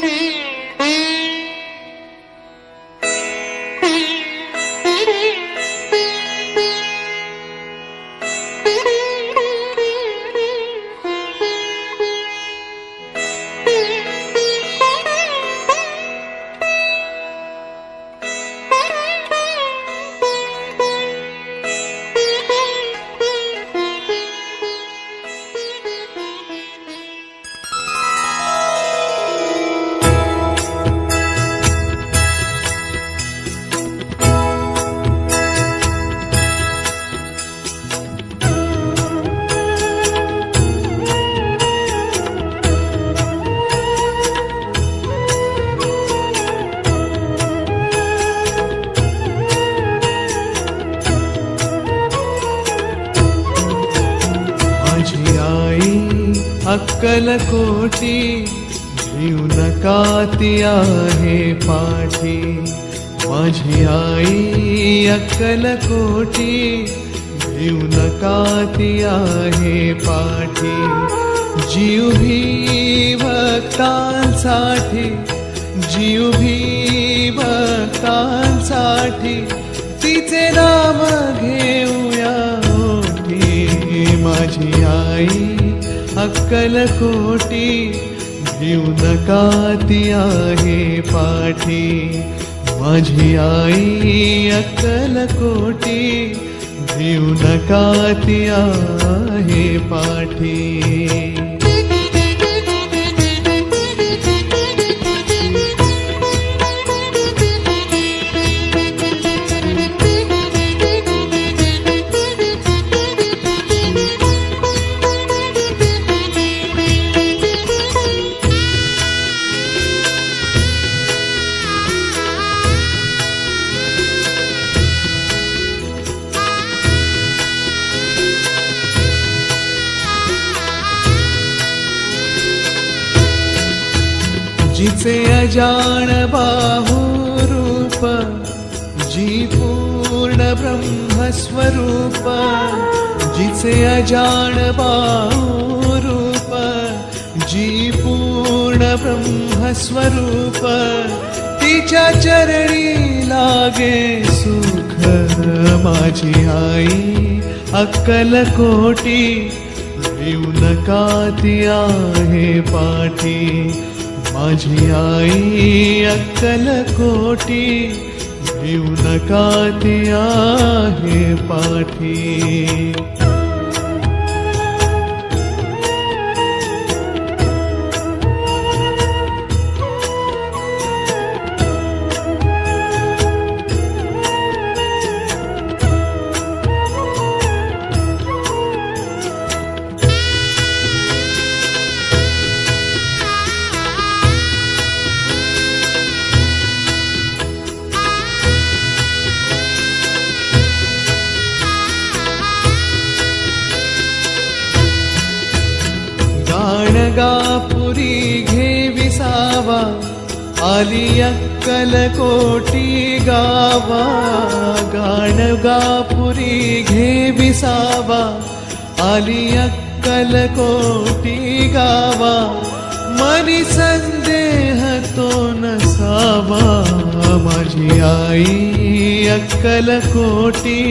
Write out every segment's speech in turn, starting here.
Yeah. माझी आई अक्कल कोटी जीव नकाती आहे पाठी. माझी आई अक्कल कोटी जीव काती आहे पाठी. जीव भी भक्तांसाठी जीव भी भक्तांसाठी तिचे नाम घेऊया ओठी माझी आई अक्कल कोटी जीव नका ती आहे पाठी. माझी आई अक्कल कोटी जीव नका ती आहे पाठी. जिचे अजाण बाहू रूप जी पूर्ण ब्रह्मस्वरूप जिचे अजाण बाहू रूप जी पूर्ण ब्रह्मस्वरूप तिच्या चरणी लागे सुख माझी आई अक्कल कोटी जीव नका ती आहे पाठी. माझी आई अक्कल कोटी जीव नका ते आहे पाठी. घे आली अक्कल कोटी गावा गाण गापुरी घे विसावा आली अक्कल कोटी गावा मनी संदेह तो नसावा माझी आई अक्कल कोटी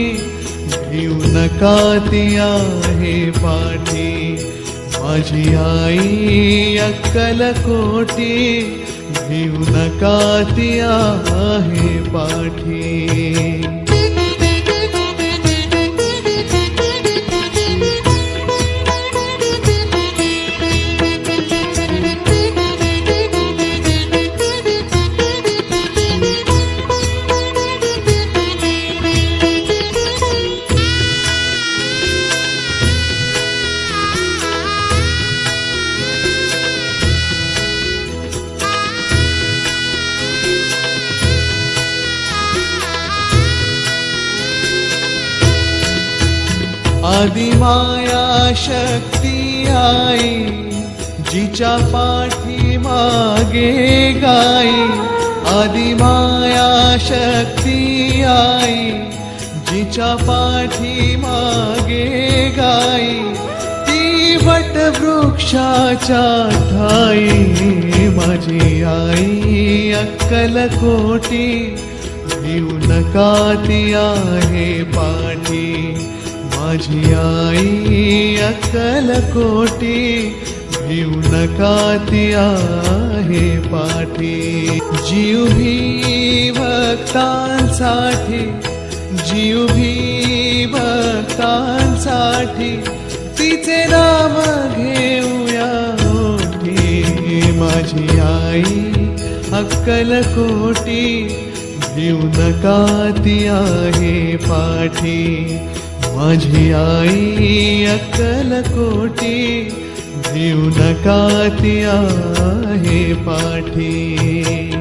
घेऊ नका ती आहे पाठी. माझी आई अक्कल कोटी जीव नका ती आहे पाठी. आदिमाया शक्ती आई जिच्या पाठी मागे गाई. आदिमाया शक्ती आई जिच्या पाठी मागे गाई. ती वट ठाई माझी आई अक्कल कोटी. नका ती आहे पाठी. माझी आई अक्कल कोटी भिऊ नका ती आहे पाठी. जीव भी भक्तांसाठी जीव भी भक्तांसाठी तिचे नाम घेऊया ओठी माझी आई अक्कल कोटी भिऊ नका ती आहे पाठी. माझी आई अक्कल कोटी भिऊ नका ती आहे पाठी.